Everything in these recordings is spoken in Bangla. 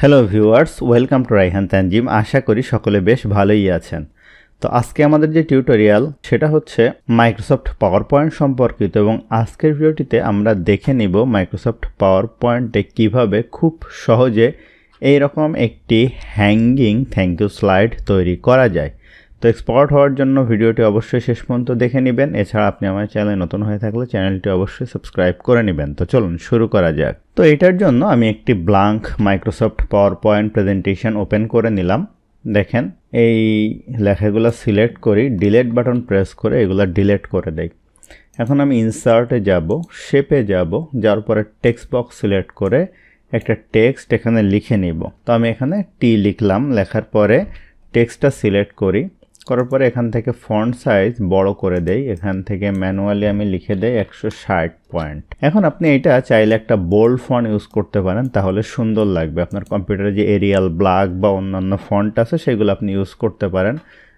Hello viewers welcome to Raihan Tanjim আশা করি সকলে বেশ ভালোই আছেন। তো আজকে আমাদের যে টিউটোরিয়াল সেটা হচ্ছে মাইক্রোসফট পাওয়ার পয়েন্ট সম্পর্কিত এবং আজকের ভিডিওটিতে আমরা দেখে নিব মাইক্রোসফট পাওয়ার পয়েন্টে কীভাবে খুব সহজে এইরকম একটি হ্যাঙ্গিং থ্যাংক ইউ স্লাইড তৈরি করা যায়। এক্সপার্ট হওয়ার জন্য ভিডিওটি অবশ্যই শেষ পর্যন্ত দেখে নেবেন। এছাড়া আপনি আমার চ্যানেলে নতুন হয়ে থাকলে চ্যানেলটি অবশ্যই সাবস্ক্রাইব করে নেবেন। তো চলুন শুরু করা যাক। তো এটার জন্য আমি একটি blank Microsoft PowerPoint presentation open করে নিলাম। দেখেন, এই লেখাগুলো সিলেক্ট করি ডিলেট বাটন প্রেস করে এগুলো ডিলেট করে দেই। এখন আমি ইনসার্টে যাব শেপে যাব, যার পরে টেক্সট বক্স সিলেক্ট করে একটা টেক্সট এখানে লিখে নিব। তো আমি এখানে টি লিখলাম, লেখার পরে টেক্সটটা সিলেক্ট করি। করার পরে এখান থেকে ফন্ট সাইজ বড় করে দেই। এখান থেকে ম্যানুয়ালি আমি লিখে দেই একশো ষাট পয়েন্ট এখন আপনি এটা চাইলে একটা বোল্ড ফন্ট ইউজ করতে পারেন, তাহলে সুন্দর লাগবে। আপনার কম্পিউটারে যে এরিয়াল ব্ল্যাক বা অন্যান্য ফন্ট আছে, সেগুলো আপনি ইউজ করতে পারেন।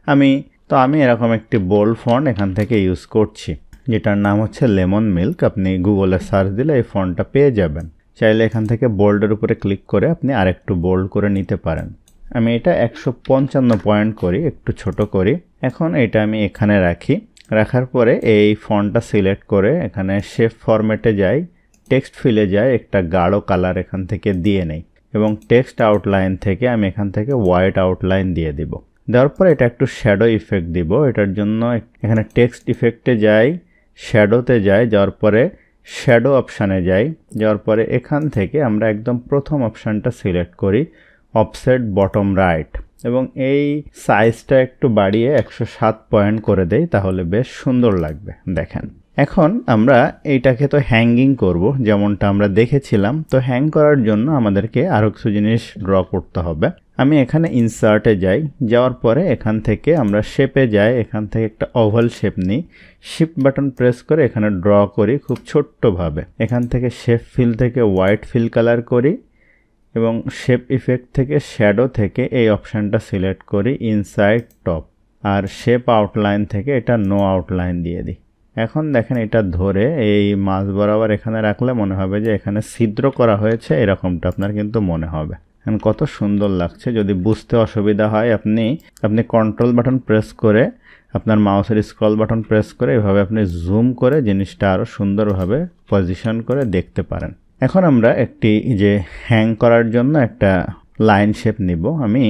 আমি, তো আমি এরকম একটি বোল্ড ফন্ট এখান থেকে ইউজ করছি। যেটার নাম হচ্ছে লেমন মিল্ক। আপনি গুগলে সার্চ দিলে এই ফন্টটা পেয়ে যাবেন। চাইলে এখান থেকে বোল্ডের উপরে ক্লিক করে আপনি আরেকটু বোল্ড করে নিতে পারেন। আমি এটা একশো পঞ্চান্ন পয়েন্ট করি, একটু ছোট করি। এখন এটা আমি এখানে রাখি। রাখার পরে এই ফন্টটা সিলেক্ট করে এখানে শেপ ফরম্যাটে যাই টেক্সট ফিলে যাই, একটা গাঢ় কালার এখান থেকে দিয়ে নেই। এবং টেক্সট আউটলাইন থেকে আমি এখান থেকে হোয়াইট আউটলাইন দিয়ে দিব। দেওয়ার পরে এটা একটু শ্যাডো ইফেক্ট দিব। এটার জন্য এখানে টেক্সট ইফেক্টে যাই শ্যাডোতে যাই, যাওয়ার পরে শ্যাডো অপশানে যাই। যাওয়ার পরে এখান থেকে আমরা একদম প্রথম অপশানটা সিলেক্ট করি। Offset, bottom, right. এবং এই সাইজটা একটু বাড়িয়ে একশো সাত পয়েন্ট করে দেই, তাহলে বেশ সুন্দর লাগবে, দেখেন। এখন আমরা এইটাকে তো হ্যাঙ্গিং করব, যেমনটা আমরা দেখেছিলাম। তো হ্যাং করার জন্য আমাদেরকে আরও কিছু জিনিস ড্র করতে হবে। আমি এখানে ইনসার্টে যাই, যাওয়ার পরে এখান থেকে আমরা শেপে যাই, এখান থেকে একটা ওভাল শেপ নিই। শিফট বাটন প্রেস করে এখানে ড্র করি খুব ছোট্টভাবে। এখান থেকে শেপ ফিল থেকে হোয়াইট ফিল কালার করি। এবং শেপ ইফেক্ট থেকে শ্যাডো থেকে এই অপশানটা সিলেক্ট করি ইনসাইড টপ আর শেপ আউটলাইন থেকে এটা নো আউটলাইন দিয়ে দিই। এখন দেখেন এটা ধরে এই মাছ বরাবর এখানে রাখলে মনে হবে যে এখানে ছিদ্র করা হয়েছে, এরকমটা আপনার কিন্তু মনে হবে। এখন কত সুন্দর লাগছে, যদি বুঝতে অসুবিধা হয় আপনি আপনি কন্ট্রোল বাটন প্রেস করে, আপনার মাউসের স্ক্রল বাটন প্রেস করে, এভাবে আপনি জুম করে জিনিসটা আরও সুন্দরভাবে পজিশন করে দেখতে পারেন। এখন আমরা একটি যে হ্যাং করার জন্য একটা লাইন শেপ নিব। আমি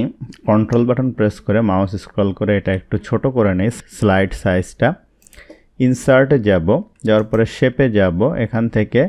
কন্ট্রোল বাটন প্রেস করে মাউস স্ক্রল করে এটা একটু ছোট করে নিই স্লাইড সাইজটা ইনসার্টে যাব, যাওয়ার পরে শেপে যাব, এখান থেকে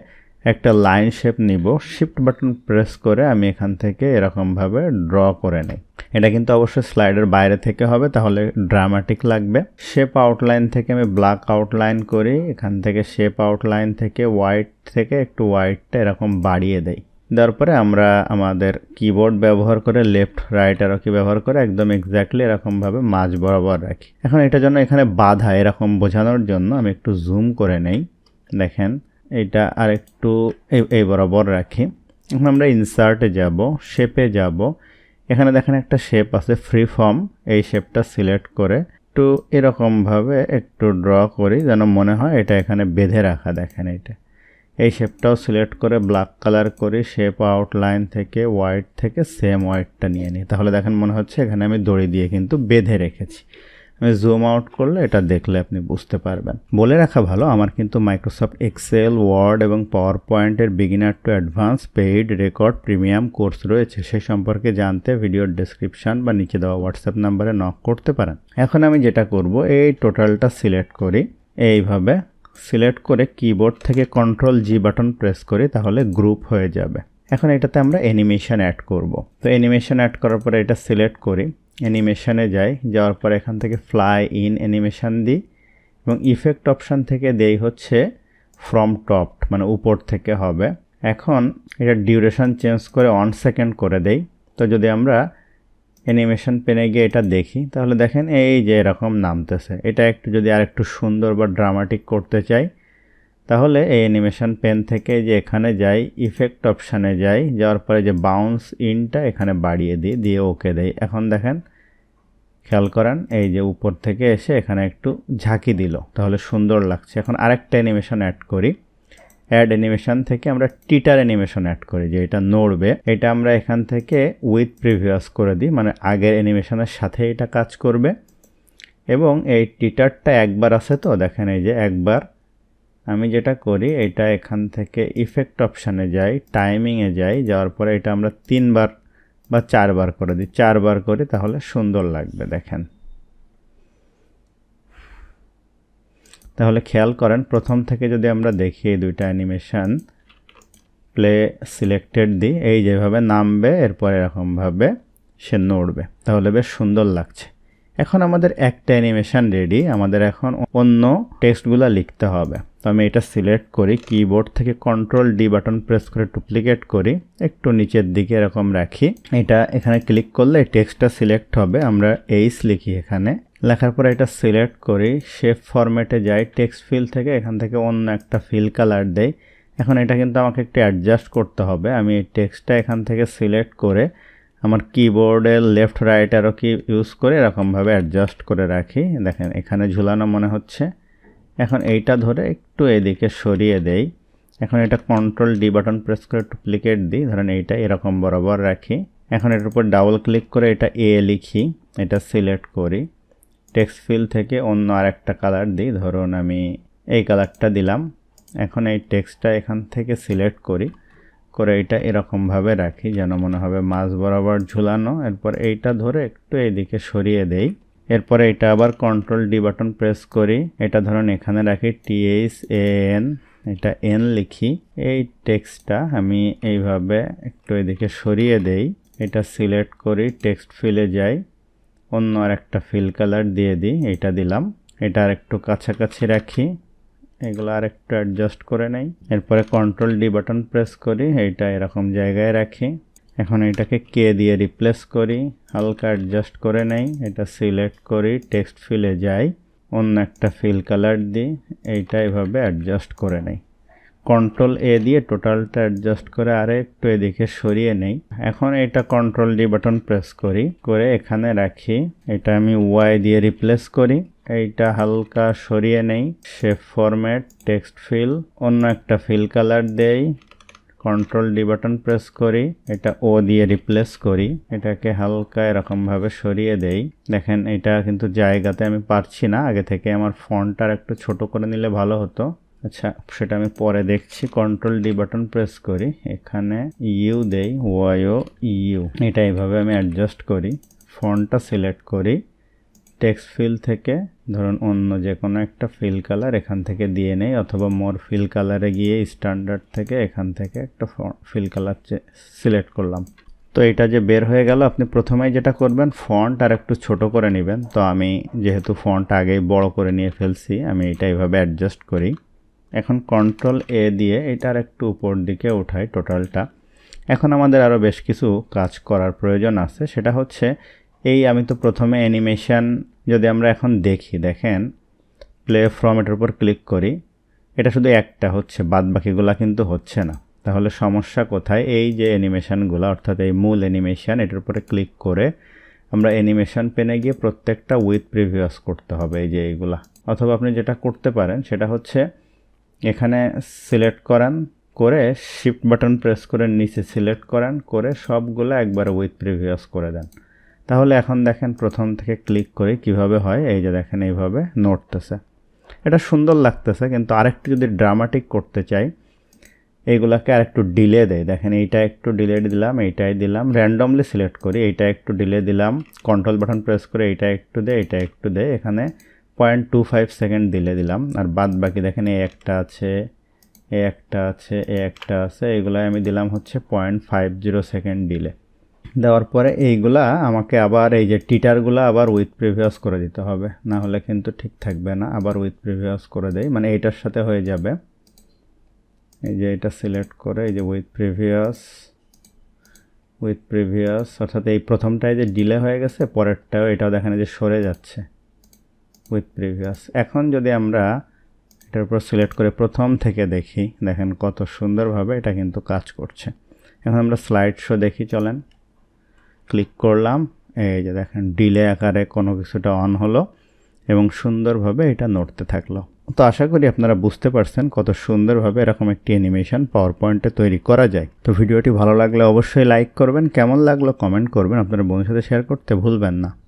একটা লাইন শেপ নিব। শিফট বাটন প্রেস করে আমি এখান থেকে এরকমভাবে ড্র করে নিই। এটা কিন্তু অবশ্যই স্লাইডের বাইরে থেকে হবে, তাহলে ড্রামাটিক লাগবে। শেপ আউটলাইন থেকে আমি ব্ল্যাক আউটলাইন করি, এখান থেকে শেপ আউটলাইন থেকে হোয়াইট থেকে একটু হোয়াইটটা এরকম বাড়িয়ে দেই। দেওয়ার পরে আমরা আমাদের কিবোর্ড ব্যবহার করে লেফট রাইট আরও কি ব্যবহার করে একদম এক্স্যাক্টলি এরকমভাবে মাঝ বরাবর রাখি। এখন এটার জন্য এখানে বাধা এরকম বোঝানোর জন্য আমি একটু জুম করে নেই। দেখেন, এটা আর একটু এই বরাবর রাখি। এখন আমরা ইনসার্টে যাব শেপে যাব এখানে দেখেন একটা শেপ আছে ফ্রি ফর্ম এই শেপটা সিলেক্ট করে একটু এরকমভাবে একটু ড্র করি যেন মনে হয় এটা এখানে বেঁধে রাখা। দেখেন এটা এই শেপটাও সিলেক্ট করে ব্ল্যাক কালার করি শেপ আউটলাইন থেকে হোয়াইট থেকে সেম হোয়াইটটা নিয়ে নিই। তাহলে দেখেন মনে হচ্ছে এখানে আমি দড়ি দিয়ে কিন্তু বেঁধে রেখেছি। আমি জুম আউট করলে এটা দেখলে আপনি বুঝতে পারবেন। বলে রাখা ভালো, আমার কিন্তু মাইক্রোসফট এক্সেল ওয়ার্ড এবং পাওয়ার পয়েন্টের beginner to advance paid record premium course রয়েছে। সে সম্পর্কে জানতে ভিডিওর ডেসক্রিপশান বা নিচে দেওয়া হোয়াটসঅ্যাপ নাম্বারে নক করতে পারেন। এখন আমি যেটা করব, এই টোটালটা সিলেক্ট করি। এইভাবে সিলেক্ট করে কিবোর্ড থেকে কন্ট্রোল জি বাটন প্রেস করি, তাহলে গ্রুপ হয়ে যাবে। এখন এটাতে আমরা অ্যানিমেশন অ্যাড করব। তো অ্যানিমেশন অ্যাড করার পরে এটা সিলেক্ট করি। অ্যানিমেশনে যাই, যাওয়ার পর এখান থেকে ফ্লাই ইন অ্যানিমেশন দিই এবং ইফেক্ট অপশান থেকে দেই হচ্ছে ফ্রম টপ মানে উপর থেকে হবে। এখন এটা ডিউরেশন চেঞ্জ করে ওয়ান সেকেন্ড করে দেই। তো যদি আমরা অ্যানিমেশন পেনে গিয়ে এটা দেখি, তাহলে দেখেন এই যে এরকম নামতেছে। এটা একটু যদি আর একটু সুন্দর বা ড্রামাটিক করতে চাই তাহলে এই অ্যানিমেশন পেন থেকে যে এখানে যাই ইফেক্ট অপশানে যাই, যাওয়ার পরে যে বাউন্স ইনটা এখানে বাড়িয়ে দিই, দিয়ে ওকে দেই। এখন দেখেন, খেয়াল করেন, এই যে উপর থেকে এসে এখানে একটু ঝাঁকি দিল। তাহলে সুন্দর লাগছে। এখন আরেকটা অ্যানিমেশন অ্যাড করি। অ্যাড অ্যানিমেশন থেকে আমরা টিটার অ্যানিমেশন অ্যাড করি, যে এটা নড়বে। এটা আমরা এখান থেকে উইথ প্রিভিয়াস করে দিই মানে আগের অ্যানিমেশনের সাথে এটা কাজ করবে। এবং এই টিটারটা একবার আছে তো, দেখেন এই যে একবার আমি যেটা করি, এটা এখান থেকে ইফেক্ট অপশানে যাই টাইমিংয়ে যাই, যাওয়ার পরে এটা আমরা তিনবার বা চারবার করে দিই। চারবার করি তাহলে সুন্দর লাগবে, দেখেন। তাহলে খেয়াল করেন, প্রথম থেকে যদি আমরা দেখি এই দুইটা অ্যানিমেশন প্লে সিলেক্টেড দিই, এই যেভাবে নামবে, এরপর এরকমভাবে সে নড়বে। তাহলে বেশ সুন্দর লাগছে। এখন আমাদের একটা অ্যানিমেশন রেডি আমাদের এখন অন্য টেক্সটগুলো লিখতে হবে। তো আমি এটা সিলেক্ট করি কিবোর্ড থেকে কন্ট্রোল ডি বাটন প্রেস করে ডুপ্লিকেট করি, একটু নিচের দিকে এরকম রাখি। এটা এখানে ক্লিক করলে টেক্সটটা সিলেক্ট হবে, আমরা এইস লিখি এখানে। লেখার পরে এটা সিলেক্ট করি শেপ ফরম্যাটে যাই টেক্সট ফিল থেকে এখান থেকে অন্য একটা ফিল কালার দেই। এখন এটা কিন্তু আমাকে একটু অ্যাডজাস্ট করতে হবে, আমি এই টেক্সটটা এখান থেকে সিলেক্ট করে আমার কিবোর্ডের লেফট রাইট আরও কি ইউজ করে এরকমভাবে অ্যাডজাস্ট করে রাখি। দেখেন, এখানে ঝুলানো মনে হচ্ছে। এখন এইটা ধরে একটু এদিকে সরিয়ে দেই। এখন এটা কন্ট্রোল ডি বাটন প্রেস করে ডুপ্লিকেট দিই। ধরেন এইটা এরকম বরাবর রাখি। এখন এটার উপর ডাবল ক্লিক করে এটা এ লিখি। এটা সিলেক্ট করি। টেক্সট ফিল থেকে অন্য আরেকটা কালার দিই। ধরুন আমি এই কালারটা দিলাম। এখন এই টেক্সটটা এখান থেকে সিলেক্ট করি। করে এটা এরকমভাবে রাখি যেন মনে হবে মাছ বরাবর ঝুলানো। এরপর এইটা ধরে একটু এইদিকে সরিয়ে দেই। এরপরে এটা আবার কন্ট্রোল ডি বাটন প্রেস করি। এটা ধরুন এখানে রাখি টিএইচ এন এটা এন লিখি। এই টেক্সটটা আমি এইভাবে একটু এদিকে সরিয়ে দেই। এটা সিলেক্ট করি টেক্সট ফিলে যাই। অন্য আর একটা ফিল কালার দিয়ে দিই, এটা দিলাম। এটা আর একটু কাছাকাছি রাখি। এগুলো আর একটু অ্যাডজাস্ট করে নেই। এরপরে কন্ট্রোল ডি বাটন প্রেস করি এইটা এরকম জায়গায় রাখি। এখন এটাকে কে দিয়ে রিপ্লেস করি। হালকা অ্যাডজাস্ট করে নেই। এটা সিলেক্ট করি। টেক্সট ফিলে যাই। অন্য একটা ফিল কালার দিই। এইটা এভাবে অ্যাডজাস্ট করে নেই। কন্ট্রোল এ দিয়ে টোটালটা অ্যাডজাস্ট করে আরে একটু এদিকে সরিয়ে নেই। এখন এটা কন্ট্রোল ডি বাটন প্রেস করি। করে এখানে রাখি। এটা আমি ওয়াই দিয়ে রিপ্লেস করি। এইটা হালকা সরিয়ে নেই। শেপ ফরম্যাট টেক্সট ফিল অন্য একটা ফিল কালার দেই। কন্ট্রোল ডি বাটন প্রেস করি, এটা ও দিয়ে রিপ্লেস করি, এটাকে হালকা এরকমভাবে সরিয়ে দেই। দেখেন, এটা কিন্তু জায়গাতে আমি পারছি না, আগে থেকে আমার ফন্টটা একটু ছোট করে নিলে ভালো হতো। আচ্ছা সেটা আমি পরে দেখছি। কন্ট্রোল ডি বাটন প্রেস করি, এখানে ইউ দেই ওয়াইও ইউ এটা এইভাবে আমি অ্যাডজাস্ট করি ফন্টটা সিলেক্ট করি। টেক্সট ফিল থেকে ধরুন অন্য যে কোনো একটা ফিল কালার এখান থেকে দিয়ে নেই অথবা মোর ফিল কালারে গিয়ে স্ট্যান্ডার্ড থেকে এখান থেকে একটা ফিল কালার সিলেক্ট করলাম। তো এটা যে বের হয়ে গেল, আপনি প্রথমেই যেটা করবেন ফন্ট আর একটু ছোট করে নেবেন। তো আমি যেহেতু ফন্ট আগেই বড় করে নিয়ে ফেলছি, আমি এটা এইভাবে অ্যাডজাস্ট করি। এখন কন্ট্রোল এ দিয়ে এটার একটু উপর দিকে উঠাই টোটালটা এখন আমাদের আরও বেশ কিছু কাজ করার প্রয়োজন আছে। সেটা হচ্ছে, এই আমি তো প্রথমে অ্যানিমেশান যদি আমরা এখন দেখি, দেখেন প্লে ফ্রম এটার উপর ক্লিক করি, এটা শুধু একটা হচ্ছে, বাদ বাকিগুলা কিন্তু হচ্ছে না। তাহলে সমস্যা কোথায়? এই যে অ্যানিমেশানগুলো অর্থাৎ এই মূল অ্যানিমেশান এটার উপরে ক্লিক করে আমরা অ্যানিমেশান পেনে গিয়ে প্রত্যেকটা উইথ প্রিভিয়াস করতে হবে, এই যে এইগুলা। অথবা আপনি যেটা করতে পারেন, সেটা হচ্ছে এখানে সিলেক্ট করান, করে শিফট বাটন প্রেস করে নিচে সিলেক্ট করান, করে সবগুলো একবার উইথ প্রিভিয়াস করে দেন। তাহলে এখন দেখেন প্রথম থেকে ক্লিক করে কীভাবে হয়। এই যে দেখেন এইভাবে নড়তেছে। এটা সুন্দর লাগতেছে, কিন্তু আরেকটু যদি ড্রামাটিক করতে চাই, এইগুলাকে আরেকটু ডিলে দেয় দেখেন এইটা একটু ডিলে দিলাম, এইটাই দিলাম। র্যান্ডমলি সিলেক্ট করি, এইটা একটু ডিলে দিলাম। কন্ট্রোল বাটন প্রেস করে এইটা একটু দেয় এইটা একটু দেয় এখানে পয়েন্ট টু ফাইভ সেকেন্ড দিলে দিলাম। আর বাদ বাকি দেখেন এই একটা আছে এ একটা আছে এ একটা আছে। এগুলাই আমি দিলাম হচ্ছে point five zero second delay দেওয়ার পরে এইগুলা আমাকে আবার এই যে টিটারগুলো আবার উইথ প্রিভিয়াস করে দিতে হবে। না হলে কিন্তু ঠিক থাকবে না। আবার উইথ প্রিভিয়াস করে দেয় মানে এইটার সাথে হয়ে যাবে। এই যে এটা সিলেক্ট করে এই যে উইথ প্রিভিয়াস উইথ প্রিভিয়াস অর্থাৎ এই প্রথমটায় যে ডিলে হয়ে গেছে, পরেরটাও এটাও দেখেন যে সরে যাচ্ছে। উইথ প্রিভিয়াস এখন যদি আমরা এটার উপর সিলেক্ট করে প্রথম থেকে দেখি, দেখেন কত সুন্দরভাবে এটা কিন্তু কাজ করছে। এখন আমরা স্লাইড শো দেখি, চলেন। ক্লিক করলাম, এই যে দেখেন ডিলে আকারে কোনো কিছুটা অন হলো এবং সুন্দরভাবে এটা নড়তে থাকল। তো আশা করি আপনারা বুঝতে পারছেন কত সুন্দরভাবে এরকম একটি অ্যানিমেশন পাওয়ার পয়েন্টে তৈরি করা যায়। তো ভিডিওটি ভালো লাগলে অবশ্যই লাইক করবেন, কেমন লাগল কমেন্ট করবেন, আপনার বন্ধুর সাথে শেয়ার করতে ভুলবেন না।